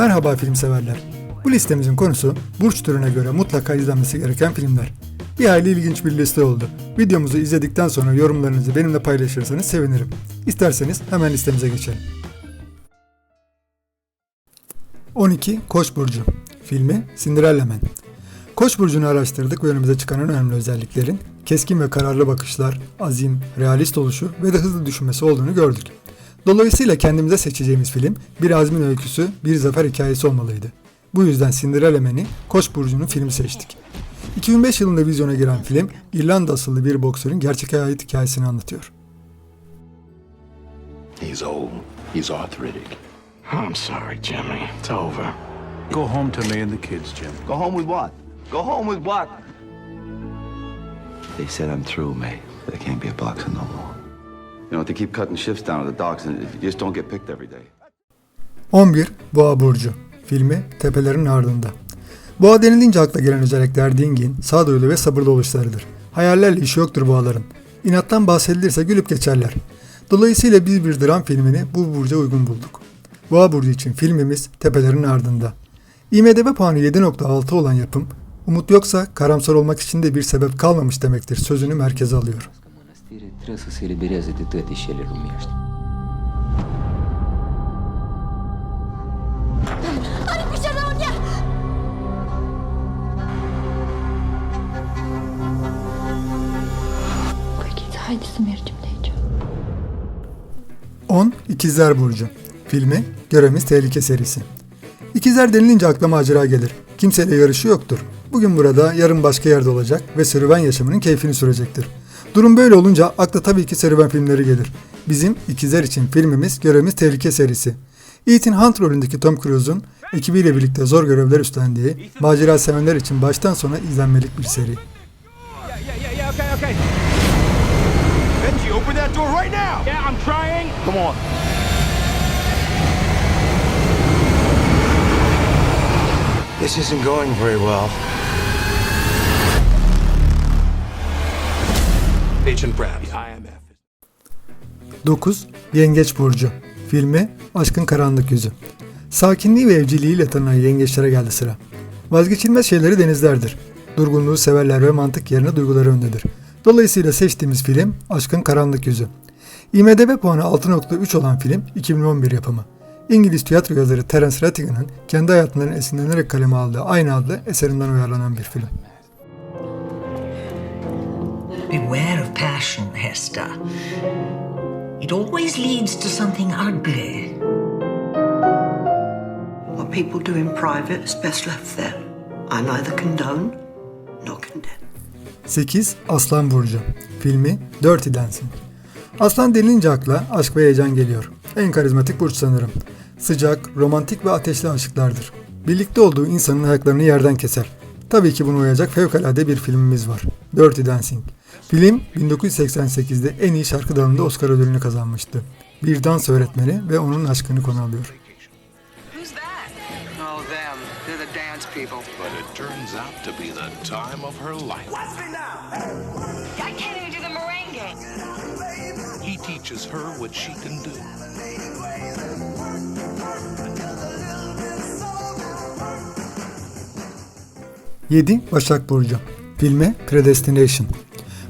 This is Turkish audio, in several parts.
Merhaba film severler. Bu listemizin konusu burç türüne göre mutlaka izlenmesi gereken filmler. Bir hayli ilginç bir liste oldu. Videomuzu izledikten sonra yorumlarınızı benimle paylaşırsanız sevinirim. İsterseniz hemen listemize geçelim. 12 Koç burcu. Filmi Cinderella Man. Koç burcunu araştırdık ve önümüze çıkan önemli özelliklerin keskin ve kararlı bakışlar, azim, realist oluşu ve de hızlı düşünmesi olduğunu gördük. Dolayısıyla kendimize seçeceğimiz film bir azmin öyküsü, bir zafer hikayesi olmalıydı. Bu yüzden Cinderella Man'i Koç burcunun filmi seçtik. 2005 yılında vizyona giren film, İrlanda asıllı bir boksörün gerçek hayat hikayesini anlatıyor. He's old. He's arthritic. I'm sorry, Jimmy. It's over. Go home to me and the kids, Jim. Go home with what? Go home with what? They said I'm through, May. There can't be a boxer no more. You know, they keep cutting shifts down at the docks and you just don't get picked every day. 11 Boğa Burcu Filmi Tepelerin Ardında Boğa denilince akla gelen özellikler dingin, sağduyulu ve sabırlı oluşlarıdır. Hayallerle işi yoktur boğaların. İnattan bahsedilirse gülüp geçerler. Dolayısıyla biz bir dram filmini bu burca uygun bulduk. Boğa Burcu için filmimiz Tepelerin Ardında. IMDB puanı 7.6 olan yapım, umut yoksa karamsar olmak için de bir sebep kalmamış demektir sözünü merkeze alıyor. Trebuie să se elibereze de toate cele lumești. Haydi să İkizler Burcu Filmi Görevimiz Tehlike serisi İkizler denilince akla macera gelir. Kimseyle yarışı yoktur. Bugün burada, yarın başka yerde olacak ve serüven yaşamının keyfini sürecektir. Durum böyle olunca akla tabii ki serüven filmleri gelir. Bizim İkizler için filmimiz Görevimiz Tehlike serisi. Ethan Hunt rolündeki Tom Cruise'un ekibiyle birlikte zor görevler üstlendiği, macera sevenler için baştan sona izlenmelik bir seri. This isn't going very well. 9. Yengeç Burcu Filmi Aşkın Karanlık Yüzü Sakinliği ve evciliğiyle tanınan yengeçlere geldi sıra. Vazgeçilmez şeyleri denizlerdir. Durgunluğu severler ve mantık yerine duyguları öndedir. Dolayısıyla seçtiğimiz film Aşkın Karanlık Yüzü. IMDB puanı 6.3 olan film 2011 yapımı. İngiliz tiyatro yazarı Terence Rattigan'ın kendi hayatından esinlenerek kaleme aldığı aynı adlı eserinden uyarlanan bir film. Beware of passion, Hester. It always leads to something ugly. What people do in private is best left there. I neither condone nor condemn. 8. Aslan Burcu Filmi Dirty Dancing Aslan denilince akla aşk ve heyecan geliyor. En karizmatik burç sanırım. Sıcak, romantik ve ateşli aşıklardır. Birlikte olduğu insanın ayaklarını yerden keser. Tabii ki buna uyacak fevkalade bir filmimiz var. Dirty Dancing. Film 1988'de en iyi şarkı dalında Oscar ödülünü kazanmıştı. Bir dans öğretmeni ve onun aşkını konu alıyor. Them. They're the dance people. But it turns out to be the time of her life. I can't even do the merengue. He teaches her what she can do. Yedi Başak Burcu Filmi Predestination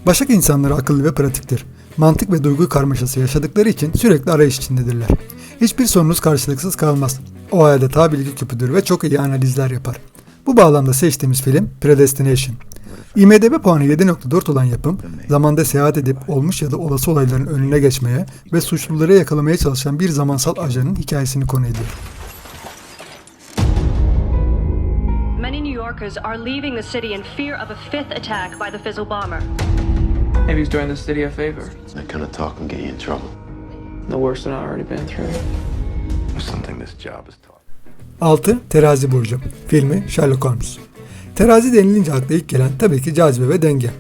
Başak insanları akıllı ve pratiktir. Mantık ve duygu karmaşası yaşadıkları için sürekli arayış içindedirler. Hiçbir sorunuz karşılıksız kalmaz. O adeta bilgi küpüdür ve çok iyi analizler yapar. Bu bağlamda seçtiğimiz film Predestination. IMDB puanı 7.4 olan yapım, zamanda seyahat edip olmuş ya da olası olayların önüne geçmeye ve suçluları yakalamaya çalışan bir zamansal ajanın hikayesini konu ediyor. Yorkers are leaving the city in fear of a fifth attack by the Fizzle bomber. Maybe he's doing the city a favor. That kind of talk can get you in trouble. No worse than I already been through. There's something this job is taught. 6. Terazi Burcu Filmi Sherlock Holmes Terazi denilince akla ilk gelen tabii ki cazibe ve denge.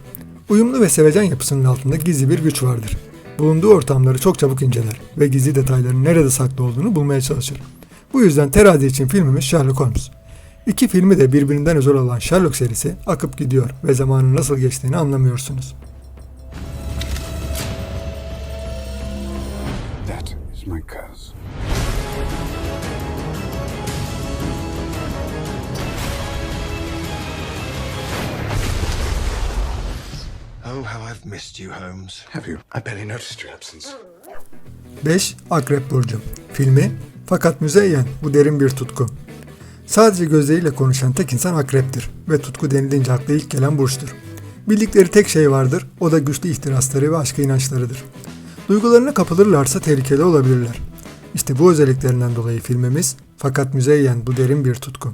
Uyumlu ve sevecen yapısının altında gizli bir güç vardır. Bulunduğu ortamları çok çabuk inceler ve gizli detayların nerede saklı olduğunu bulmaya çalışır. Bu yüzden Terazi için filmimiz Sherlock Holmes. İki filmi de birbirinden özel olan Sherlock serisi akıp gidiyor ve zamanın nasıl geçtiğini anlamıyorsunuz. That is my curse. Oh, how I've missed you, Holmes. Have you? I barely noticed your absence. 5. Akrep Burcu Filmi Fakat müzeyyen bu derin bir tutku. Sadece gözleriyle konuşan tek insan akreptir ve tutku denilince akla ilk gelen burçtur. Bildikleri tek şey vardır, o da güçlü ihtirasları ve aşka inançlarıdır. Duygularına kapılırlarsa tehlikeli olabilirler. İşte bu özelliklerinden dolayı filmimiz fakat müzeyyen bu derin bir tutku.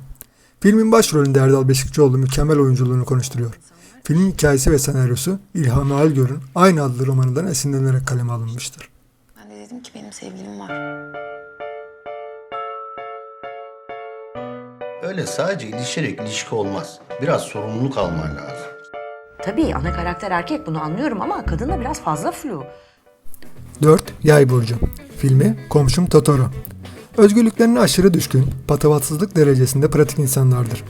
Filmin başrolünde Erdal Beşikçioğlu mükemmel oyunculuğunu konuşturuyor. Filmin hikayesi ve senaryosu İlhami Algör'ün aynı adlı romanından esinlenerek kaleme alınmıştır. Ben de dedim ki benim sevgilim var. Öyle sadece ilişerek ilişki olmaz. Biraz sorumluluk alman lazım. Tabii ana karakter erkek bunu anlıyorum ama kadın da biraz fazla flu. 4. Yay burcu. Filmi Komşum Totoro. Özgürlüklerine aşırı düşkün, patavatsızlık derecesinde pratik insanlardır.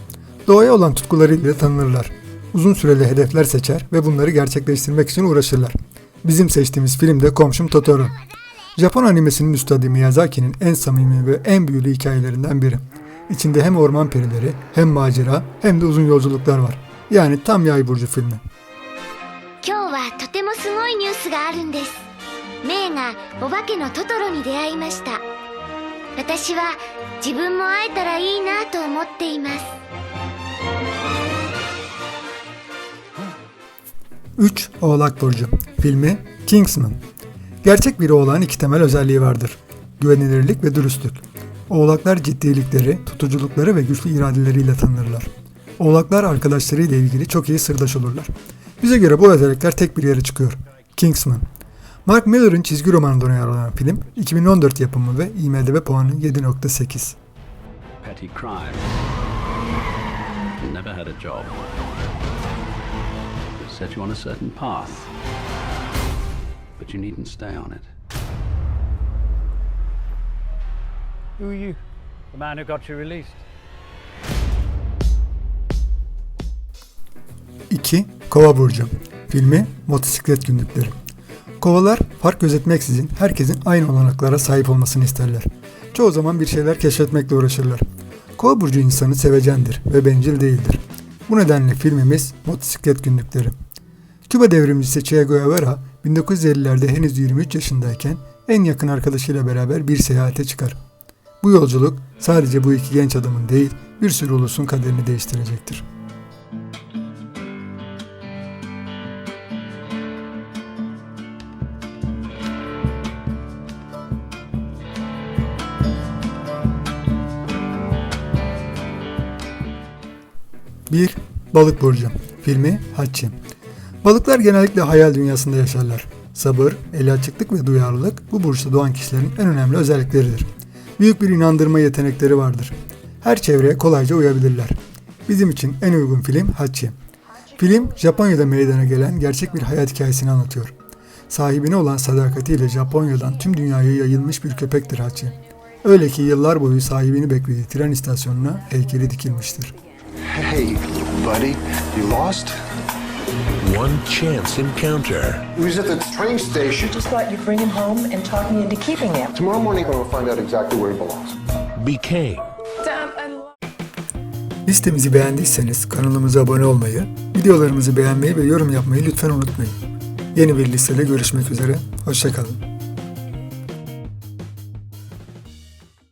Doğaya olan tutkularıyla tanınırlar. Uzun süreli hedefler seçer ve bunları gerçekleştirmek için uğraşırlar. Bizim seçtiğimiz film de Komşum Totoro. Japon animesinin üstadı Miyazaki'nin en samimi ve en büyülü hikayelerinden biri. İçinde hem orman perileri, hem macera, hem de uzun yolculuklar var. Yani tam yay burcu filmi. 今日はとてもすごいニュースがあるんですメイがお化けのトトロに出会いました私は自分も会えたらいいなと思っています 3. Oğlak Burcu Filmi Kingsman Gerçek bir oğlağın iki temel özelliği vardır. Güvenilirlik ve dürüstlük. Oğlaklar ciddilikleri, tutuculukları ve güçlü iradeleriyle tanınırlar. Oğlaklar arkadaşlarıyla ilgili çok iyi sırdaş olurlar. Bize göre bu özellikler tek bir yere çıkıyor. Kingsman. Mark Miller'ın çizgi romanından uyarlanan film 2014 yapımı ve IMDb puanı 7.8. Petty crime. Never had a job. Set you on a certain path. But you needn't stay on it. Who are you? The man who got you released. 2. Kova Burcu Filmi Motosiklet Günlükleri Kovalar fark gözetmeksizin herkesin aynı olanaklara sahip olmasını isterler. Çoğu zaman bir şeyler keşfetmekle uğraşırlar. Kova burcu insanı sevecendir ve bencil değildir. Bu nedenle filmimiz Motosiklet Günlükleri. Küba devrimcisi Che Guevara 1950'lerde henüz 23 yaşındayken en yakın arkadaşıyla beraber bir seyahate çıkar. Bu yolculuk sadece bu iki genç adamın değil bir sürü ulusun kaderini değiştirecektir. Bir Balık Burcu Filmi Haçi Balıklar genellikle hayal dünyasında yaşarlar. Sabır, el açıklık ve duyarlılık bu burçta doğan kişilerin en önemli özellikleridir. Büyük bir inandırma yetenekleri vardır. Her çevreye kolayca uyabilirler. Bizim için en uygun film Hachi. Film Japonya'da meydana gelen gerçek bir hayat hikayesini anlatıyor. Sahibine olan sadakatiyle Japonya'dan tüm dünyaya yayılmış bir köpektir Hachi. Öyle ki yıllar boyu sahibini beklediği tren istasyonuna heykeli dikilmiştir. Hey, buddy, you lost? One chance encounter. He was at the train station. Just thought you'd bring him home and talk me into keeping him. Tomorrow morning, we'll find out exactly where he belongs. Became. I Listemizi beğendiyseniz kanalımıza abone olmayı, videolarımızı beğenmeyi ve yorum yapmayı lütfen unutmayın. Yeni bir listede görüşmek üzere, hoşçakalın.